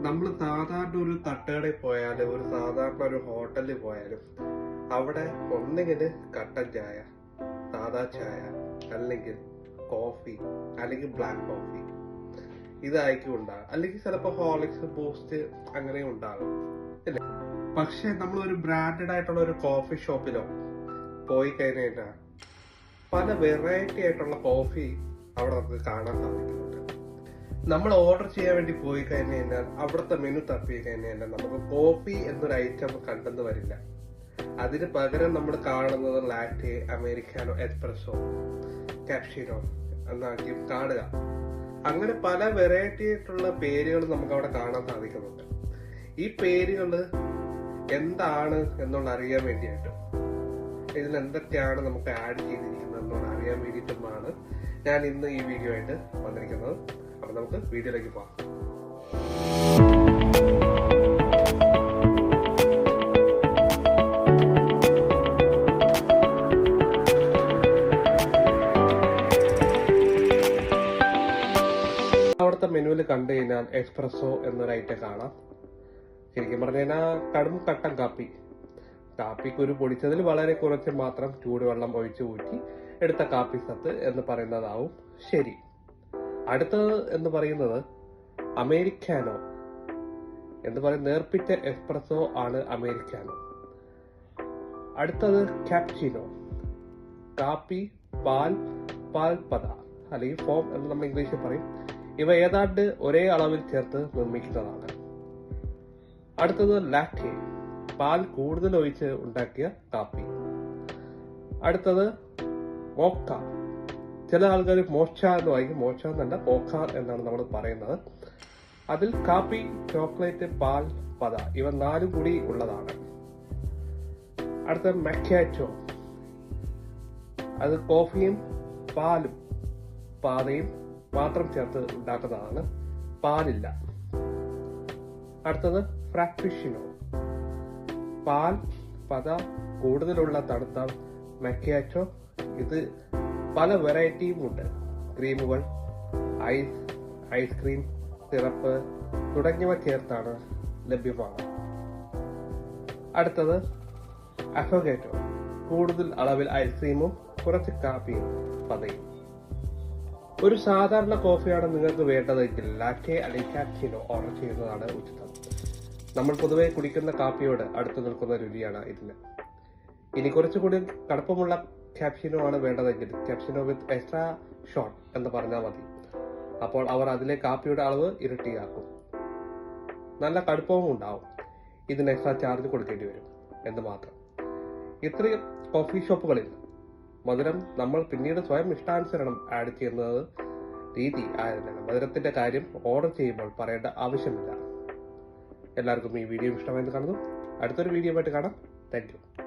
നമ്മൾ സാധാരണ ഒരു തട്ടുകടയിൽ പോയാലും ഒരു സാധാരണ ഒരു ഹോട്ടലിൽ പോയാലും അവിടെ ഒന്നുകിൽ കട്ടൻ ചായ സാദാ ചായ അല്ലെങ്കിൽ കോഫി അല്ലെങ്കിൽ ബ്ലാക്ക് കോഫി ഇതായിരിക്കും ഉണ്ടാകും അല്ലെങ്കിൽ ചിലപ്പോൾ ഹോർലിക്സ് പോസ്റ്റ് അങ്ങനെ ഉണ്ടാകും. അല്ലേ? പക്ഷെ നമ്മൾ ഒരു ബ്രാൻഡഡ് ആയിട്ടുള്ള ഒരു കോഫി ഷോപ്പിലോ പോയി കഴിഞ്ഞാൽ പല വെറൈറ്റി ആയിട്ടുള്ള കോഫി അവിടെ നമുക്ക് കാണാൻ സാധിക്കുന്നുണ്ട്. നമ്മൾ ഓർഡർ ചെയ്യാൻ വേണ്ടി പോയി കഴിഞ്ഞു കഴിഞ്ഞാൽ അവിടുത്തെ മെനു തപ്പി കഴിഞ്ഞു കഴിഞ്ഞാൽ നമുക്ക് കോഫി എന്നൊരു ഐറ്റം കണ്ടെന്ന് വരില്ല. അതിന് പകരം നമ്മൾ കാണുന്നത് ലാറ്റെ അമേരിക്കാനോ എസ്പ്രസോ കാപ്ഷിനോ എന്നായിരിക്കും കാണുക. അങ്ങനെ പല വെറൈറ്റി ആയിട്ടുള്ള പേരുകൾ നമുക്ക് അവിടെ കാണാൻ സാധിക്കുന്നുണ്ട്. ഈ പേരുകൾ എന്താണ് എന്നുള്ള അറിയാൻ വേണ്ടിയിട്ട് ഇതിൽ എന്തൊക്കെയാണ് നമുക്ക് ആഡ് ചെയ്തിരിക്കുന്നത് എന്നുള്ള അറിയാൻ വേണ്ടിയിട്ടുമാണ് ഞാൻ ഇന്ന് ഈ വീഡിയോ ആയിട്ട് വന്നിരിക്കുന്നത്. നമുക്ക് വീഡിയോയിലേക്ക് പോകാം. അവിടുത്തെ മെനുവിൽ കണ്ടു കഴിഞ്ഞാൽ എക്സ്പ്രസോ എന്നൊരു ഐറ്റം കാണാം. ശരിക്കും പറഞ്ഞു കഴിഞ്ഞാൽ കടും കട്ടൻ കാപ്പി. കാപ്പിക്ക് ഒരു പൊടിച്ചതിൽ വളരെ കുറച്ച് മാത്രം ചൂടുവെള്ളം ഒഴിച്ചു ഊറ്റി എടുത്ത കാപ്പി സത്ത് എന്ന് പറയുന്നതാവും. ശരി. അടുത്തത് എന്ന് പറയുന്നത് അമേരിക്കാനോ എന്ന് പറയുന്ന നേർപ്പിച്ച എക്സ്പ്രസോ ആണ് അമേരിക്കാനോ. അടുത്തത് ക്യാപ്ചിനോ. കാപ്പി പാൽ പാൽപത അല്ലെങ്കിൽ ഫോം എന്ന് നമ്മൾ ഇംഗ്ലീഷിൽ പറയും. ഇവ ഏതാണ്ട് ഒരേ അളവിൽ ചേർത്ത് നിർമ്മിക്കുന്നതാണ്. അടുത്തത് ലാറ്റെ പാൽ കൂടുതൽ ഒഴിച്ച് ഉണ്ടാക്കിയ കാപ്പി. അടുത്തത് മോക്ക ചില ആൾക്കാർ മോക്ഷ എന്ന് വായിക്കും മോക്ഷ എന്നല്ല ഓഖ എന്നാണ് നമ്മൾ പറയുന്നത്. അതിൽ കാപ്പി ചോക്ലേറ്റ് പാൽ പത ഇവ നാലും കൂടി ഉള്ളതാണ്. അടുത്ത മെക്കാറ്റോ അത് കോഫിയും പാലും പാതയും മാത്രം ചേർത്ത് ഉണ്ടാക്കുന്നതാണ്. പാലില്ല. അടുത്തത് ഫ്രാപ്പിഷിനോ പാൽ പത കൂടുതലുള്ള തണുത്ത മെക്കാറ്റോ ഇത് പല വെറൈറ്റിയും ഉണ്ട്. ക്രീമുകൾ ഐസ് ഐസ്ക്രീം സിറപ്പ് തുടങ്ങിയവ ചേർത്താണ് ലഭ്യമാണ് അടുത്തത് അഫോഗേറ്റോ. കൂടുതൽ അളവിൽ ഐസ്ക്രീമും കുറച്ച് കാപ്പിയും പതയും. ഒരു സാധാരണ കോഫിയാണ് നിങ്ങൾക്ക് വേണ്ടതെങ്കിൽ ലാറ്റെ അല്ലെങ്കിൽ ഓർഡർ ചെയ്യുന്നതാണ് ഉചിതം. നമ്മൾ പൊതുവെ കുടിക്കുന്ന കാപ്പിയോട് അടുത്ത് നിൽക്കുന്ന രുചിയാണ് ഇതിന്. ഇനി കുറച്ചുകൂടി കടുപ്പമുള്ള ക്യാപ്ഷിനോ ആണ് വേണ്ടതെങ്കിൽ ക്യാപ്ഷിനോ വിത്ത് എക്സ്ട്രാ ഷോട്ട് എന്ന് പറഞ്ഞാൽ മതി. അപ്പോൾ അവർ അതിലെ കാപ്പിയുടെ അളവ് ഇരട്ടിയാക്കും. നല്ല കടുപ്പവും ഉണ്ടാവും. ഇതിന് എക്സ്ട്രാ ചാർജ് കൊടുക്കേണ്ടി വരും എന്ന് മാത്രം. ഇത്രയും കോഫി ഷോപ്പുകളിൽ മധുരം നമ്മൾ പിന്നീട് സ്വയം ഇഷ്ടാനുസരണം ആഡ് ചെയ്യുന്നത് രീതി ആയതിനാണ് മധുരത്തിന്റെ കാര്യം ഓർഡർ ചെയ്യുമ്പോൾ പറയേണ്ട ആവശ്യമില്ല. എല്ലാവർക്കും ഈ വീഡിയോ ഇഷ്ടമായെന്ന് കാണുന്നു. അടുത്തൊരു വീഡിയോ ആയിട്ട് കാണാം താങ്ക്